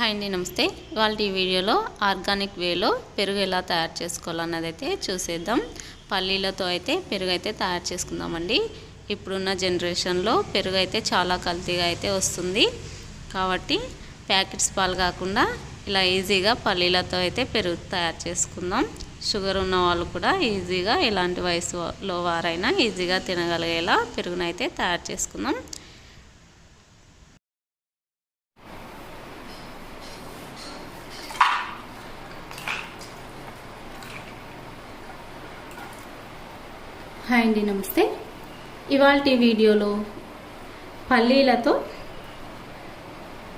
Hi అండి నమస్తే. ఇవాళ ఈ వీడియోలో ఆర్గానిక్ వేలో పెరుగు ఎలా తయారు చేసుకోవాలన్నది అయితే చూసేద్దాం. పల్లీలతో అయితే పెరుగు అయితే తయారు చేసుకుందామండి. ఇప్పుడున్న జనరేషన్లో పెరుగు అయితే చాలా కల్తీగా అయితే వస్తుంది. కాబట్టి ప్యాకెట్స్ పాలు కాకుండా ఇలా ఈజీగా పల్లీలతో అయితే పెరుగు తయారు చేసుకుందాం. షుగర్ ఉన్న వాళ్ళు కూడా ఈజీగా ఎలాంటి వయసులో వారైనా ఈజీగా తినగలిగేలా పెరుగునైతే తయారు చేసుకుందాం. హాయ్ అండి నమస్తే. ఇవాళ వీడియోలో పల్లీలతో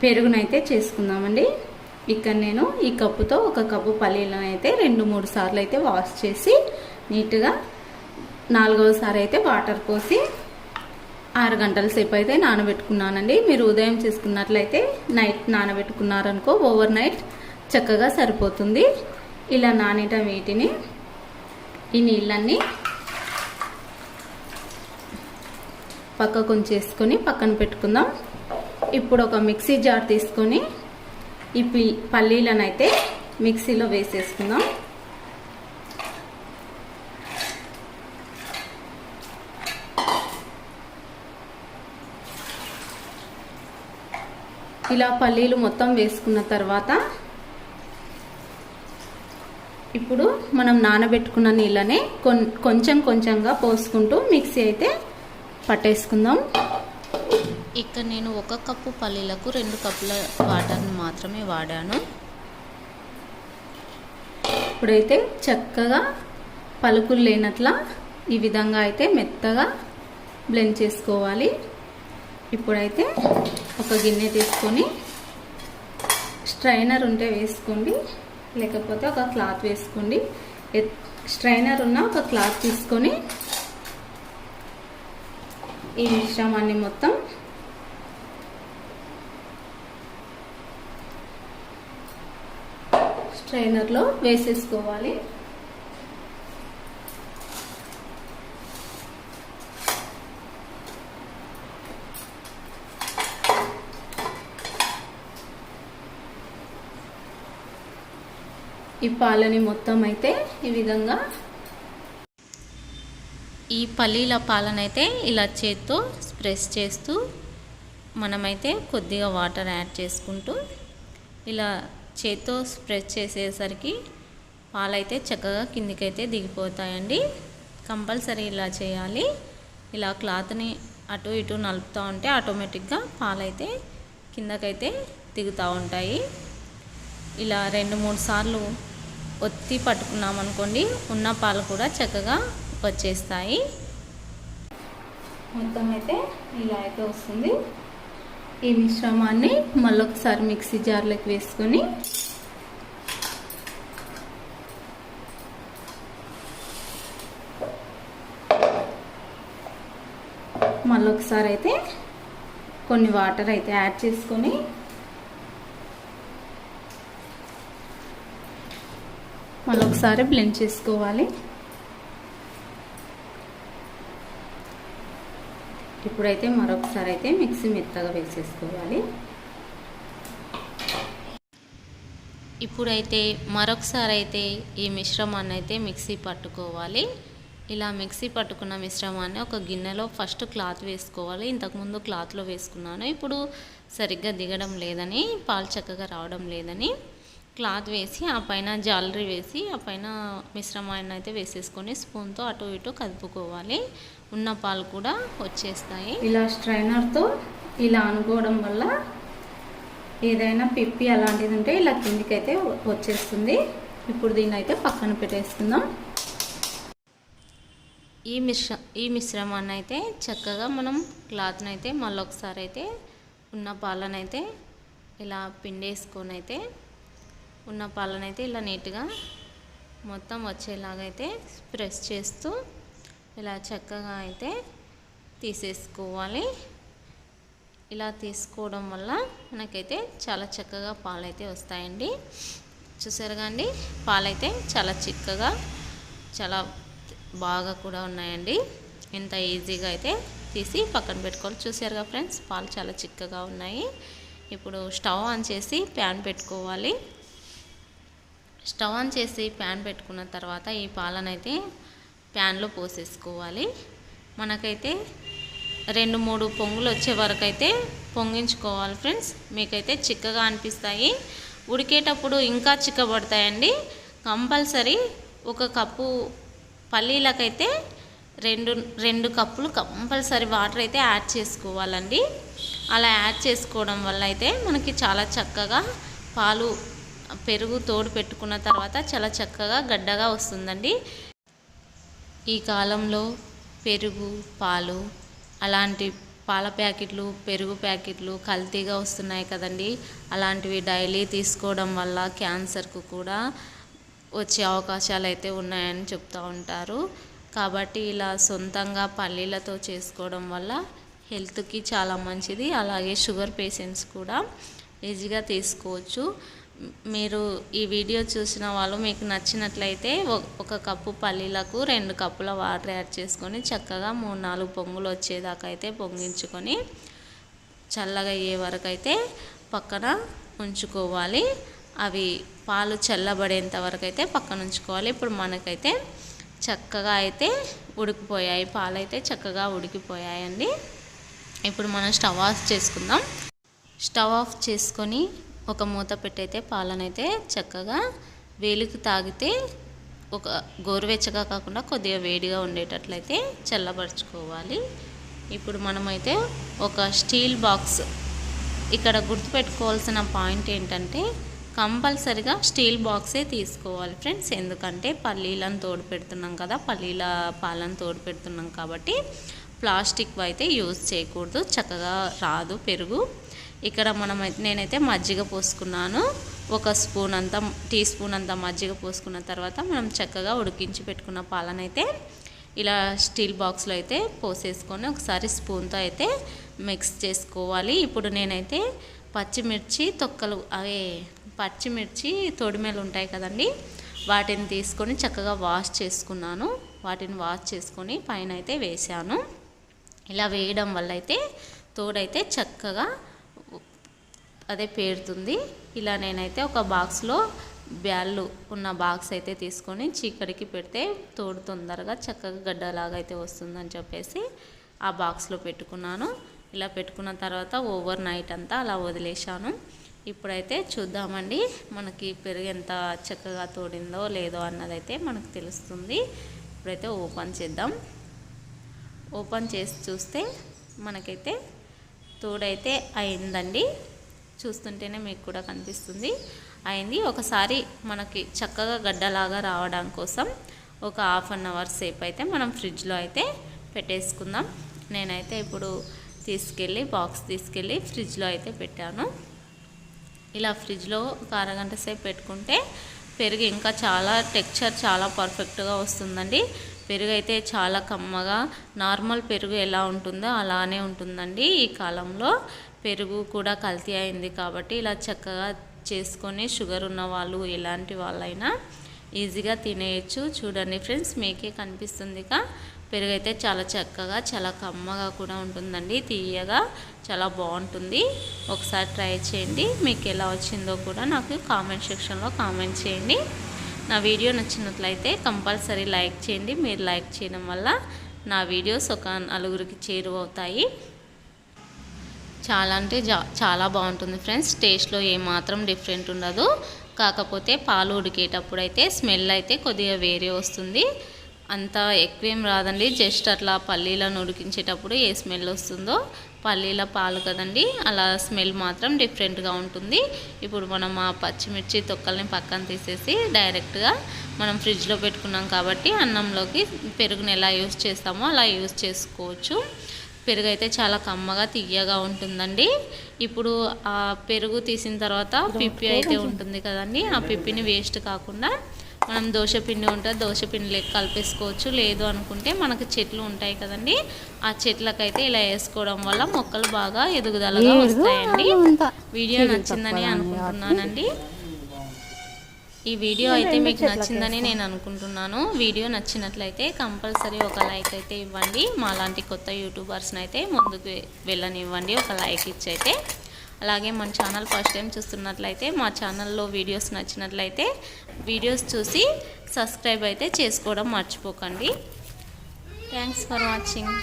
పెరుగునైతే చేసుకుందామండి. ఇక్కడ నేను ఈ కప్పుతో ఒక కప్పు పల్లీలను అయితే రెండు మూడు సార్లు అయితే వాష్ చేసి నీట్గా నాలుగవసారి అయితే వాటర్ పోసి ఆరు గంటల సేపు అయితే నానబెట్టుకున్నానండి. మీరు ఉదయం చేసుకున్నట్లయితే నైట్ నానబెట్టుకున్నారనుకో ఓవర్ నైట్ చక్కగా సరిపోతుంది. ఇలా నానిట వీటిని ఈ నీళ్ళన్నీ పక్కకు ఉంచేసుకొని పక్కన పెట్టుకుందాం. ఇప్పుడు ఒక మిక్సీ జార్ తీసుకొని ఈ పి పల్లీలను అయితే మిక్సీలో వేసేసుకుందాం. ఇలా పల్లీలు మొత్తం వేసుకున్న తర్వాత ఇప్పుడు మనం నానబెట్టుకున్న నీళ్ళని కొంచెం కొంచెంగా పోసుకుంటూ మిక్సీ అయితే పట్టేసుకుందాం. ఇక్కడ నేను ఒక కప్పు పల్లీలకు రెండు కప్పుల వాటర్ని మాత్రమే వాడాను. ఇప్పుడైతే చక్కగా పలుకులు లేనట్ల ఈ విధంగా అయితే మెత్తగా బ్లెండ్ చేసుకోవాలి. ఇప్పుడైతే ఒక గిన్నె తీసుకొని స్ట్రైనర్ ఉంటే వేసుకోండి. లేకపోతే ఒక క్లాత్ వేసుకోండి. స్ట్రైనర్ ఉన్న ఒక క్లాత్ తీసుకొని ఈ మిశ్రమాన్ని మొత్తం స్ట్రైనర్లో వేసేసుకోవాలి. ఈ పాలని మొత్తం అయితే ఈ విధంగా ఈ పల్లీల పాలనైతే ఇలా చేత్తో స్ప్రెస్ చేస్తూ మనమైతే కొద్దిగా వాటర్ యాడ్ చేసుకుంటూ ఇలా చేత్తో స్ప్రెస్ చేసేసరికి పాలైతే చక్కగా కిందికైతే దిగిపోతాయండి. కంపల్సరీ ఇలా చేయాలి. ఇలా క్లాత్ని అటు ఇటు నలుపుతూ ఉంటే ఆటోమేటిక్గా పాలైతే కిందకైతే దిగుతూ ఉంటాయి. ఇలా రెండు మూడు సార్లు ఒత్తి పట్టుకున్నామనుకోండి ఉన్న పాలు కూడా చక్కగా వచ్చేస్తాయి. మొత్తం అయితే ఇలా అయితే వస్తుంది. ఈ మిశ్రమాన్ని మళ్ళొకసారి మిక్సీ జార్లోకి వేసుకొని మళ్ళొకసారి అయితే కొన్ని వాటర్ అయితే యాడ్ చేసుకొని మళ్ళొకసారి బ్లెండ్ చేసుకోవాలి. ఇప్పుడైతే మరొకసారి అయితే మిక్సీ మెత్తగా వేసేసుకోవాలి. ఇప్పుడైతే మరొకసారి అయితే ఈ మిశ్రమాన్ని అయితే మిక్సీ పట్టుకోవాలి. ఇలా మిక్సీ పట్టుకున్న మిశ్రమాన్ని ఒక గిన్నెలో ఫస్ట్ క్లాత్ వేసుకోవాలి. ఇంతకుముందు క్లాత్లో వేసుకున్నాను. ఇప్పుడు సరిగ్గా దిగడం లేదని పాలు చక్కగా రావడం లేదని క్లాత్ వేసి ఆ పైన జాలరీ వేసి ఆ పైన మిశ్రమాన్ని అయితే వేసేసుకొని స్పూన్తో అటు ఇటు కదుపుకోవాలి. ఉన్న పాలు కూడా వచ్చేస్తాయి. ఇలా స్ట్రైనర్తో ఇలా అనుకోవడం వల్ల ఏదైనా పిప్పి అలాంటిది ఉంటే ఇలా కిందికి అయితే వచ్చేస్తుంది. ఇప్పుడు దీన్ని అయితే పక్కన పెట్టేసుకుందాం. ఈ మిశ్ర ఈ మిశ్రమాన్ని అయితే చక్కగా మనం క్లాత్ని అయితే మళ్ళొకసారి అయితే ఉన్న పాలనైతే ఇలా పిండేసుకొని అయితే ఉన్న పాలనైతే ఇలా నీట్గా మొత్తం వచ్చేలాగైతే ప్రెస్ చేస్తూ ఇలా చక్కగా అయితే తీసేసుకోవాలి. ఇలా తీసుకోవడం వల్ల మనకైతే చాలా చక్కగా పాలైతే వస్తాయండి. చూసారుగా అండి పాలైతే చాలా చిక్కగా చాలా బాగా కూడా ఉన్నాయండి. ఎంత ఈజీగా అయితే తీసి పక్కన పెట్టుకోవాలి. చూసారుగా ఫ్రెండ్స్? పాలు చాలా చిక్కగా ఉన్నాయి. ఇప్పుడు స్టవ్ ఆన్ చేసి ప్యాన్ పెట్టుకోవాలి. స్టవ్ ఆన్ చేసి ప్యాన్ పెట్టుకున్న తర్వాత ఈ పాలనైతే ప్యాన్లో పోసేసుకోవాలి. మనకైతే రెండు మూడు పొంగులు వచ్చే వరకు అయితే పొంగించుకోవాలి ఫ్రెండ్స్. మీకైతే చిక్కగా అనిపిస్తాయి. ఉడికేటప్పుడు ఇంకా చిక్కబడతాయండి. కంపల్సరీ ఒక కప్పు పల్లీలకైతే రెండు రెండు కప్పులు కంపల్సరీ వాటర్ అయితే యాడ్ చేసుకోవాలండి. అలా యాడ్ చేసుకోవడం వల్ల అయితే మనకి చాలా చక్కగా పాలు పెరుగు తోడు పెట్టుకున్న తర్వాత చాలా చక్కగా గడ్డగా వస్తుందండి. ఈ కాలంలో పెరుగు పాలు అలాంటి పాల ప్యాకెట్లు పెరుగు ప్యాకెట్లు కల్తీగా వస్తున్నాయి కదండి. అలాంటివి డైలీ తీసుకోవడం వల్ల క్యాన్సర్కు కూడా వచ్చే అవకాశాలు అయితే ఉన్నాయని చెప్తూ ఉంటారు. కాబట్టి ఇలా సొంతంగా పల్లీలతో చేసుకోవడం వల్ల హెల్త్కి చాలా మంచిది. అలాగే షుగర్ పేషెంట్స్ కూడా ఈజీగా తీసుకోవచ్చు. మీరు ఈ వీడియో చూసిన వాళ్ళు మీకు నచ్చినట్లయితే ఒక కప్పు పల్లీలకు రెండు కప్పుల వాటర్ యాడ్ చేసుకొని చక్కగా మూడు నాలుగు పొంగులు వచ్చేదాకా అయితే పొంగించుకొని చల్లగా అయ్యే వరకు అయితే పక్కన ఉంచుకోవాలి. అవి పాలు చల్లబడేంత వరకు అయితే పక్కన ఉంచుకోవాలి. ఇప్పుడు మనకైతే చక్కగా అయితే ఉడికిపోయాయి. పాలు అయితే చక్కగా ఉడికిపోయాయండి. ఇప్పుడు మనం స్టవ్ ఆఫ్ చేసుకుందాం. స్టవ్ ఆఫ్ చేసుకొని ఒక మూత పెట్టయితే పాలనైతే చక్కగా వేలికి తాగితే ఒక గోరువెచ్చగా కాకుండా కొద్దిగా వేడిగా ఉండేటట్లయితే చల్లబరుచుకోవాలి. ఇప్పుడు మనమైతే ఒక స్టీల్ బాక్స్ ఇక్కడ గుర్తుపెట్టుకోవాల్సిన పాయింట్ ఏంటంటే కంపల్సరిగా స్టీల్ బాక్సే తీసుకోవాలి ఫ్రెండ్స్. ఎందుకంటే పల్లీలను తోడు పెడుతున్నాం కదా పల్లీల పాలను తోడు పెడుతున్నాం కాబట్టి ప్లాస్టిక్ అయితే యూజ్ చేయకూడదు. చక్కగా రాదు పెరుగు. ఇక్కడ మనం నేనైతే మజ్జిగ పోసుకున్నాను. ఒక స్పూన్ అంత టీ స్పూన్ అంత మజ్జిగ పోసుకున్న తర్వాత మనం చక్కగా ఉడికించి పెట్టుకున్న పాలనైతే ఇలా స్టీల్ బాక్స్లో అయితే పోసేసుకొని ఒకసారి స్పూన్తో అయితే మిక్స్ చేసుకోవాలి. ఇప్పుడు నేనైతే పచ్చిమిర్చి తొక్కలు అవే పచ్చిమిర్చి తొడిమేలు ఉంటాయి కదండి వాటిని తీసుకొని చక్కగా వాష్ చేసుకున్నాను. వాటిని వాష్ చేసుకొని పైన అయితే వేసాను ఇలా వేయడం వల్ల అయితే తోడైతే చక్కగా అదే పేరుతుంది. ఇలా నేనైతే ఒక బాక్స్లో బ్యాళ్ళు ఉన్న బాక్స్ అయితే తీసుకొని చీకటికి పెడితే తోడు తొందరగా చక్కగా గడ్డలాగా అయితే వస్తుందని చెప్పేసి ఆ బాక్స్లో పెట్టుకున్నాను. ఇలా పెట్టుకున్న తర్వాత ఓవర్ నైట్ అంతా అలా వదిలేశాను. ఇప్పుడైతే చూద్దామండి మనకి పెరుగు ఎంత చక్కగా తోడిందో లేదో అన్నదైతే మనకు తెలుస్తుంది. ఇప్పుడైతే ఓపెన్ చేద్దాం. ఓపెన్ చేసి చూస్తే మనకైతే తోడైతే అయిందండి. చూస్తుంటేనే మీకు కూడా కనిపిస్తుంది. అయింది. ఒకసారి మనకి చక్కగా గడ్డలాగా రావడం కోసం ఒక హాఫ్ అన్ అవర్ సేపు అయితే మనం ఫ్రిడ్జ్లో అయితే పెట్టేసుకుందాం. నేనైతే ఇప్పుడు తీసుకెళ్ళి బాక్స్ తీసుకెళ్ళి ఫ్రిడ్జ్లో అయితే పెట్టాను. ఇలా ఫ్రిడ్జ్లో ఒక అరగంట సేపు పెట్టుకుంటే పెరుగు ఇంకా చాలా టెక్చర్ చాలా పర్ఫెక్ట్గా వస్తుందండి. పెరుగు అయితే చాలా కమ్మగా నార్మల్ పెరుగు ఎలా ఉంటుందో అలానే ఉంటుందండి ఈ కాలంలో. పెరుగు కూడా కల్తీ అయింది కాబట్టి ఇలా చక్కగా చేసుకొని షుగర్ ఉన్న వాళ్ళు ఎలాంటి వాళ్ళైనా ఈజీగా తినేయచ్చు. చూడండి ఫ్రెండ్స్ మీకే కనిపిస్తుందిగా పెరుగు అయితే చాలా చక్కగా చాలా కమ్మగా కూడా ఉంటుందండి. తీయగా చాలా బాగుంటుంది. ఒకసారి ట్రై చేయండి. మీకు ఎలా వచ్చిందో కూడా నాకు కామెంట్ సెక్షన్లో కామెంట్ చేయండి. నా వీడియో నచ్చినట్లయితే కంపల్సరీ లైక్ చేయండి. మీరు లైక్ చేయడం వల్ల నా వీడియోస్ ఒక నలుగురికి చేరువవుతాయి. చాలా అంటే చాలా బాగుంటుంది ఫ్రెండ్స్. టేస్ట్లో ఏమాత్రం డిఫరెంట్ ఉండదు. కాకపోతే పాలు ఉడికేటప్పుడు అయితే స్మెల్ అయితే కొద్దిగా వేరే వస్తుంది. అంత ఎక్కువేం రాదండి. జస్ట్ అట్లా పల్లీలను ఉడికించేటప్పుడు ఏ స్మెల్ వస్తుందో పల్లీల పాలు కదండి. అలా స్మెల్ మాత్రం డిఫరెంట్గా ఉంటుంది. ఇప్పుడు మనం ఆ పచ్చిమిర్చి తొక్కల్ని పక్కన తీసేసి డైరెక్ట్గా మనం ఫ్రిడ్జ్లో పెట్టుకున్నాం కాబట్టి అన్నంలోకి పెరుగుని ఎలా యూస్ చేస్తామో అలా యూస్ చేసుకోవచ్చు. పెరుగు అయితే చాలా కమ్మగా తీయగా ఉంటుందండి. ఇప్పుడు ఆ పెరుగు తీసిన తర్వాత పిప్పి అయితే ఉంటుంది కదండి. ఆ పిప్పిని వేస్ట్ కాకుండా మనం దోశపిండి ఉంటే దోశపిండి లెక్క కలిపేసుకోవచ్చు. లేదు అనుకుంటే మనకు చెట్లు ఉంటాయి కదండి. ఆ చెట్లకైతే ఇలా వేసుకోవడం వల్ల మొక్కలు బాగా ఎదుగుదలగా వస్తాయండి. వీడియో నచ్చిందని అనుకుంటున్నానండి. ఈ వీడియో అయితే మీకు నచ్చిందని నేను అనుకుంటున్నాను. వీడియో నచ్చినట్లయితే కంపల్సరీ ఒక లైక్ అయితే ఇవ్వండి. మాలాంటి కొత్త యూట్యూబర్స్ని అయితే ముందుకు వెళ్ళనివ్వండి. ఒక లైక్ ఇచ్చి అయితే అలాగే మన ఛానల్ ఫస్ట్ టైం చూస్తున్నట్లయితే మా ఛానల్లో వీడియోస్ నచ్చినట్లయితే వీడియోస్ చూసి సబ్స్క్రైబ్ అయితే చేసుకోవడం మర్చిపోకండి. Thanks for watching